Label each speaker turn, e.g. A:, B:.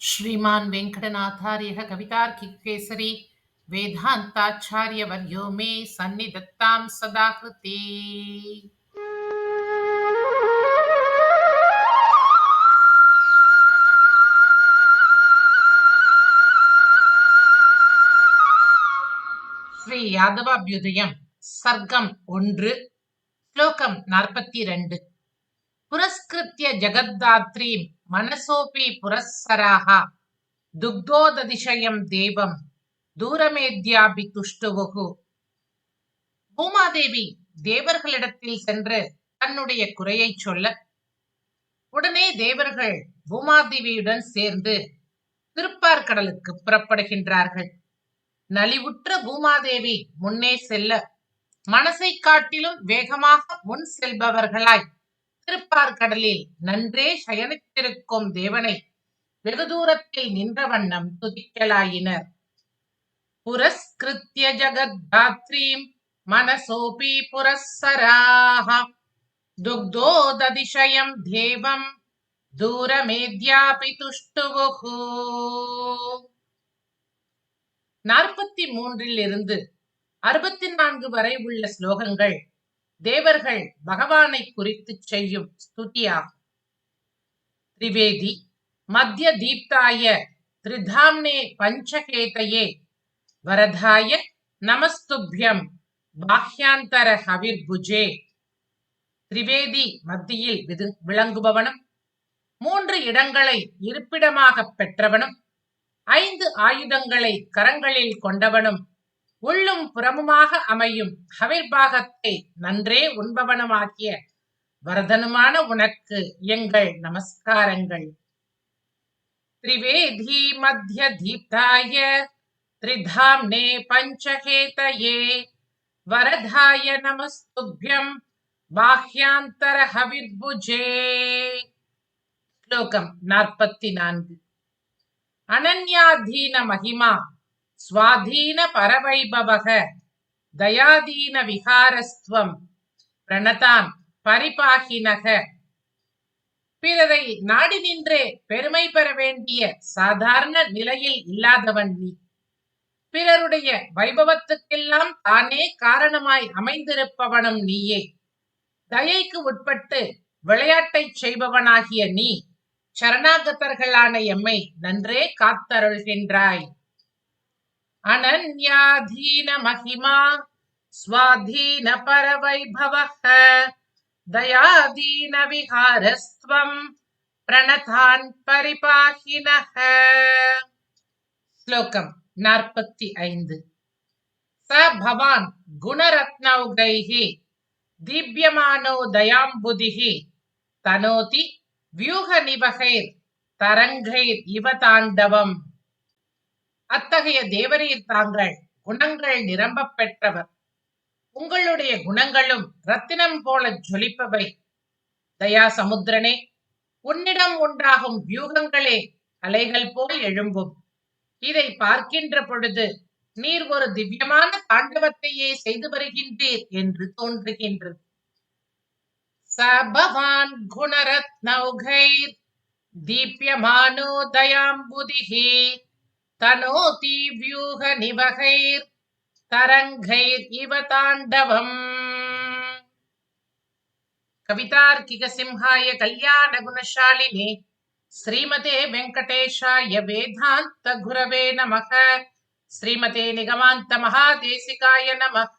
A: श्रीमान् वेङ्कटनाथार्यः कवितार्किकेसरी वेदान्ताचार्यवर्यो मे सन्निधत्तां सदा कृते ஸ்ரீ யாதவாபியுதயம் சர்க்கம் ஒன்று ஸ்லோகம் நாற்பத்தி ரெண்டு புரஸ்கிருத்திய ஜகத்தாத்ரீம் மனசோபி புரஸ்சராகா. துக்தோததிஷயம் தேவம். தூரமேத்யாபி துஷ்டுவுகு. பூமாதேவி தேவர்களிடத்தில் சென்று தன்னுடைய குறையை சொல்ல உடனே தேவர்கள் பூமாதேவியுடன் சேர்ந்து திருப்பார்கடலுக்கு புறப்படுகின்றார்கள். நலிவுற்ற பூமாதேவி முன்னே செல்ல மனசை காட்டிலும் வேகமாக முன் செல்பவர்களாய். திருப்பார்கடலில் நன்றே சயனித்திருக்கும் தேவனை. வெகு தூரத்தில் நின்ற வண்ணம் துதிக்கலாயினர். புரஸ்கிருத்திய ஜகத்தாத்ரீம் மனசோபி புரஸ்ஸராக துக்தோததிசயம் தேவம் தூரமேத்யாபி துஷ்டுவுகு நாற்பத்தி மூன்றில் இருந்து அறுபத்தி நான்கு வரை உள்ள ஸ்லோகங்கள் தேவர்கள் பகவானை குறித்து செய்யும் ஸ்துதியாகும். திரிவேதி மத்திய தீப்தாய திரிதாம்னே பஞ்சகேதையே வரதாய நமஸ்துபியம் பாஹ்யாந்தர ஹவிர்புஜே. திரிவேதி மத்தியில் விளங்குபவனும் மூன்று இடங்களை இருப்பிடமாக பெற்றவனும் ஐந்து ஆயுதங்களை கரங்களில் கொண்டவனும் உள்ளும் புறமுமாக அமையும் ஹவிர்பாகத்தை நன்றே உண்பவனமாகிய வரதனுமான உனக்கு எங்கள் நமஸ்காரங்கள். திரிவேதி மத்திய தீப்தாய திரிதாம்னே பஞ்சகேதயே வரதாய நமஸ்துபியம் பாஹ்யாந்தர ஹவிர்புஜே. ஸ்லோகம் நாற்பத்தி நான்கு. அனன்யாதீன மகிமா ஸ்வாதீன பரவைபவக தயாதீன விகாரஸ்துவம் பிரணதான் பரிபாகினக. பிறரை நாடி நின்றே பெருமை பெற வேண்டிய சாதாரண நிலையில் இல்லாதவன் நீ. பிறருடைய வைபவத்துக்கெல்லாம் தானே காரணமாய் அமைந்திருப்பவனும் நீயே. தயைக்கு உட்பட்டு விளையாட்டைச் செய்பவனாகிய நீ சரணாகதர்களான எம்மை நன்றே காத்தருள்கின்றாய். அனன்யாதீன மகிமா ஸ்வாதீன பரவைபவः தயாதீன விஹாரஸ்துவம் பிரணதான் பரிபாகினः ஸ்லோகம் நாற்பத்தி ஐந்து ச பவான் குணரத்னௌகைः தீப்யமானோ தயாம்புதிः தனோதி வியூக நிவகைர் தரங்கைர் இவ தாண்டவம் அத்தகைய தேவரீர் தாங்கள் குணங்கள் நிரம்பப் பெற்றவர். உங்களுடைய குணங்களும் ரத்தினம் போல ஜொலிப்பவை. தயா சமுத்திரனே உன்னிடம் உண்டாகும் வியூகங்களே அலைகள் போல் எழும்பும். இதை பார்க்கின்ற பொழுது நீர் ஒரு திவ்யமான தாண்டவத்தையே செய்து வருகின்றீர் என்று தோன்றுகின்றது. சபவான் குணரத்னௌகைர் தீப்யமானோ தயாம்புதிः तनोति व्यूहनिवहैर्तरङ्गैरिव ताण्डवम्। कवितार्किकसिंहाय कल्याणगुणशालिने श्रीमते वेङ्कटेशाय वेदान्तगुरवे नमः। श्रीमते निगमान्तमहादेशिकाय नमः।